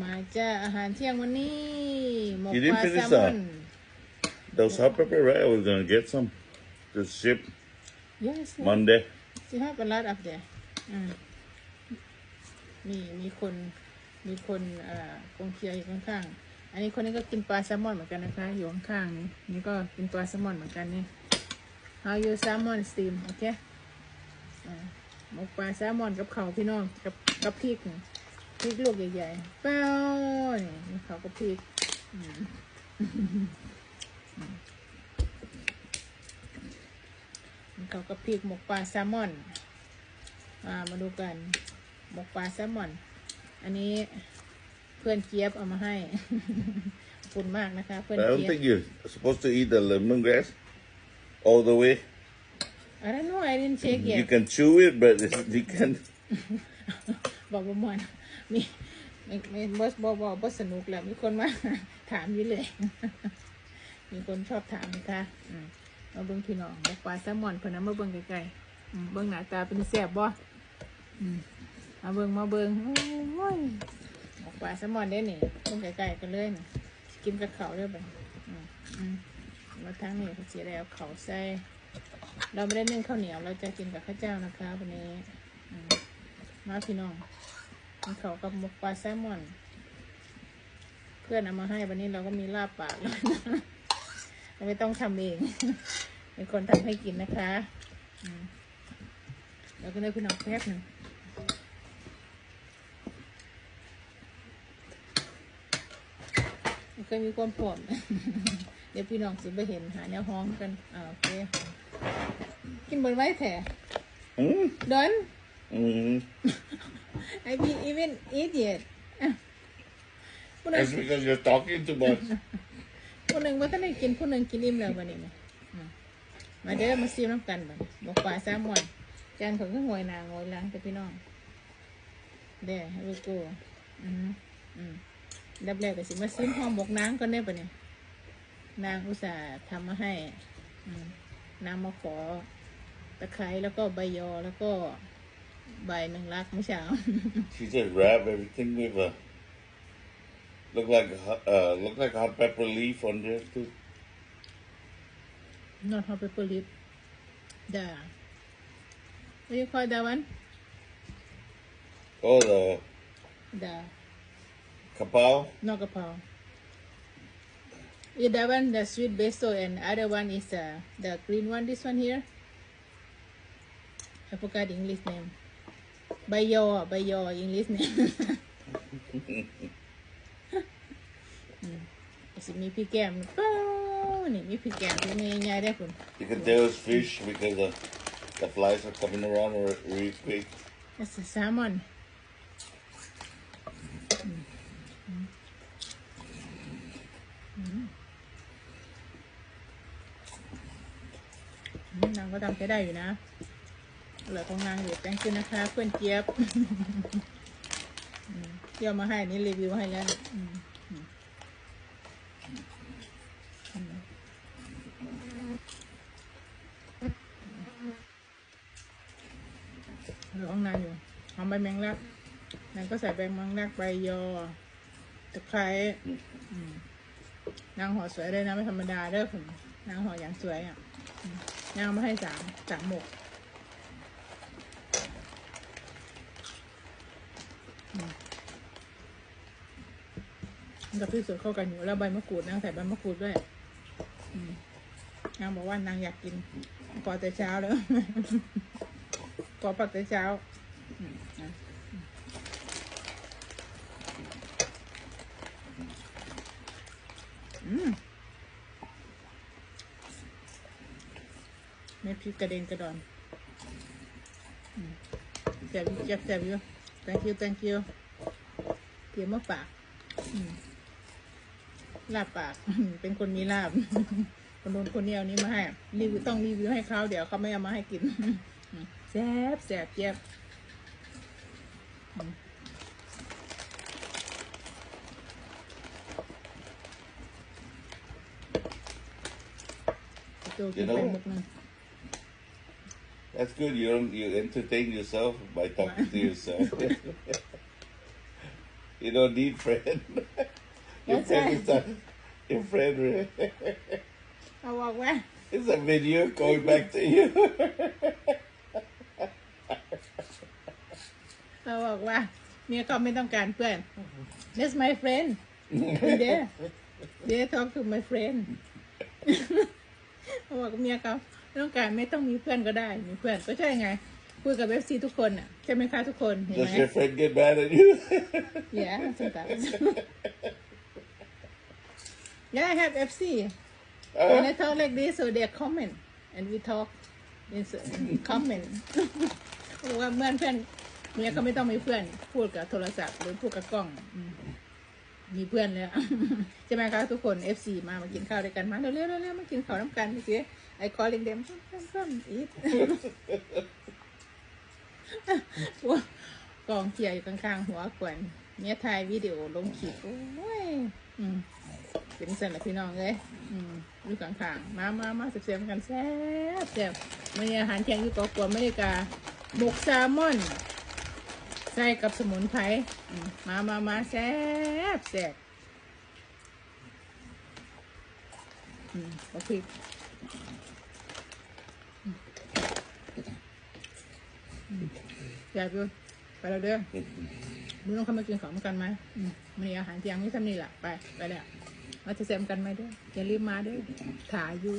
มาจ้าอาหารเที่ยงวันนี้หมก You ป didn't ลาแซ finish ลมอน Those hot pepper, right? I was gonna get some to ship yes Monday. สิฮะเป็นรัดอัปเดตมีมีคน มีคนเอ่อกองเชียร์อยู่ข้างๆ อันนี้คนนี้ก็กินปลาแซลมอนเหมือนกันนะคะ อยู่ข้างๆ นี่ นี่ก็กินปลาแซลมอนเหมือนกันนี่ how you salmon steam โอเคอ่าหมกปลาแซลมอนกับเขาวพี่น้อง กับกับพริกนี่ พริกลูกใหญ่ๆเป้านี่นี่เขากับพริกเขาก็พริกหมกปลาแซลมอนอ่ามาดูกัน หมกปลาแซลมอน อันนี้เพื่อนเจี๊ยบเอามาให้ขอบคุณมากนะคะ เพื่อน I don't เจี๊ยบ think you're supposed to eat the lemongrass all the way. I don't know I didn't check You yet can chew it, but you can. บอกว่ามอน มีไม่ไม่บอสบอบอบอสนุกแล้วมีคนมาถามอยู่เลย มีคนชอบถามนะคะมาเบิ้งพี่น้องหมกปลาแซลมอนเพนนะมาเบิ้งไกลๆเบิ้งหน้าตาเป็นแซ่บบ่อืมาเบิ้งมาเบิ้งโอ้ยหมกปลาแซลมอนได้นี่เบิ้งไกลๆกันเลยนี่กินกับเขาเด้อบัดอืมาทั้งนี้เขาเสียแล้วเขาใส่เราไม่ได้นึ่งข้าวเหนียวเราจะกินกับข้าวเจ้านะคะวันนี้มาพี่น้อง กินข้าวกับหมกปลาแซลมอน เพื่อนเอามาให้วันนี้เราก็มีลาบปากแล้วเราไม่ต้องทำเองเป็นคนทำให้กินนะคะอืมแล้วก็ได้พี่น้องแป๊บหนึ่งมันเคยมีความผอมเดี๋ยวพี่น้องสิไปเห็นหาแนวห้องกันอ่าโอเคกินบนไว้แถ Mm. ดอน Mm. I be even eat yet อะผู้หนึ่ง That's because you're talking too much. ผู้หนึ่งว่าท่านได้กินผู้หนึ่งกินอิ่มแล้ววันนี้นะอืมมาเด้อมาซีมน้ำกันบัดบอกปลาแซลมอนจานของก็หวยนางหวยหล้างแต่พี่น้องเด้อลูกกูอืมอืมดับแรกก็สิมาซีมห่อหมกนางก่อนได้ปะเนี่ยนางอุตส่าห์ทำมาให้อืมนางมาขอตะไคร้แล้วก็ใบยอแล้วก็ by nung she just wrap everything with a look like a, uh, look like a hot pepper leaf on there too. Not hot pepper leaf. The what do you call that one? Oh the the kapow. No kapow. Yeah, that one the sweet basil and other one is uh, the green one. This one here. I forgot the English name. ใบยอใบยอ English name อืมสิมีพี่แก้มเป้านี่มีพี่แก้มที่นี่ง่ายได้คุณ You can tell it's fish because the the flies are coming around re- really quick. That's a salmon อืมนางก็ เหลือของนางอยู่แตงคิวนะคะ เพื่อนเจี๊ยบเที่ยวมาให้นี่รีวิวให้แล้วนี่อืมอืมอืมเหลือของนางอยู่หอมใบแมงลักนางก็ใส่ใบแมงลักใบยอตะไคร้นางห่อสวยเลยนะไม่ธรรมดาเด้อผมนางห่ออย่างสวยอะนางมาให้สามสามหมกอืม กับพี่สวยเข้ากันอยู่แล้วใบมะกรูดนางใส่ใบมะกรูดด้วยนางบอกว่านางอยากกินขอแต่เช้าแล้วขอปักแต่เช้าไม่พริกกระเด็นกระดอนแซ่บอยู่เจ็บแซ่บอยู่ thank you thank you เตรียมมาปากอืมลาบปาก เป็นคนมีลาบ คนโน้นคนนี้เอานี้มาให้รีวิวต้องรีวิวให้เขาเดี๋ยวเขาไม่เอามาให้กินอืมแซ่บแซ่บเจ็บอืมตัวกินเป็นหมกหนึ่ง That's good. You don't you entertain yourself by talking to yourself. You don't need friend. your What's friend that? is not your friend. เขาบอกว่า It's a video going back to you. เขาบอกว่าเมียเขาไม่ต้องการเพื่อน That's my friend there there talk to my friend เขาบอกว่าเมียเขาไม่ ต้องการไม่ต้องมีเพื่อนก็ได้ มีเพื่อนก็ใช่ไงคุยกับเอฟซีทุกคนอะใช่ไหมคะทุกคนเห็นไห Does ม your friend get mad at you? Yeah, sometimes. yeah, I have FC. When I talk like this, so they comment and we talk in s- comment. บอกว่าเมื่อนเพื่อนเมียเขาไม่ต้องมีเพื่อน พูดกับโทรศัพท์หรือพูดกับกล้องอื มีเพื่อนเลยอะใช่ไหมคะทุกคน FC มามากินข้าวด้วยกันมาเร็วๆเร็วๆมากินข้าวน้ำกันสิไอ้ calling them come come come eat กองเกียร์อยู่ข้างๆหัวกวนเนี่ยถ่ายวิดีโอลงคลิปโอ้ยอืมเป็นสันละพี่น้องเลยอืมอยู่ข้างๆมามามาเสียบๆกันแซ่บแซ่บมันมีอาหารเที่ยงอยู่เกาะกวนอเมริกาหมกแซลมอน ส่กับสมุนไพรมามามาแซ่บแซ่บอืมโอเคแซ่บอยู่ไปแล้วเด้อมึงต้องเข้ามากินของกันไหมมมีอาหารเที่ยงนี่ทำนี่แหละไป ไปแล้วมาจะแซมกันไหมเด้ออย่าลืมมาเด้อถ่ายอยู่